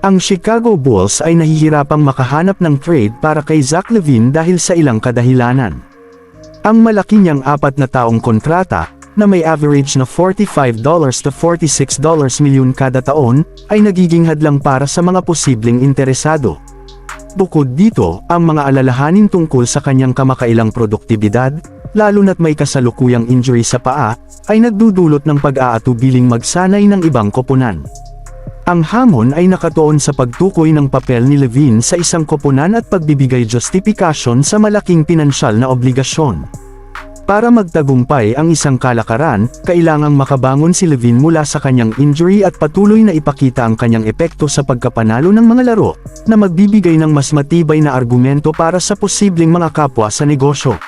Ang Chicago Bulls ay nahihirapang makahanap ng trade para kay Zach Levine dahil sa ilang kadahilanan. Ang malaki niyang apat na taong kontrata, na may average na $45 to $46 milyon kada taon, ay nagiging hadlang para sa mga posibleng interesado. Bukod dito, ang mga alalahanin tungkol sa kanyang kamakailang produktibidad, lalo na't may kasalukuyang injury sa paa, ay nagdudulot ng pag-aatubiling magsanay ng ibang koponan. Ang hamon ay nakatuon sa pagtukoy ng papel ni Levine sa isang koponan at pagbibigay justification sa malaking pinansyal na obligasyon. Para magtagumpay ang isang kalakaran, kailangang makabangon si Levine mula sa kanyang injury at patuloy na ipakita ang kanyang epekto sa pagkapanalo ng mga laro, na magbibigay ng mas matibay na argumento para sa posibleng mga kapwa sa negosyo.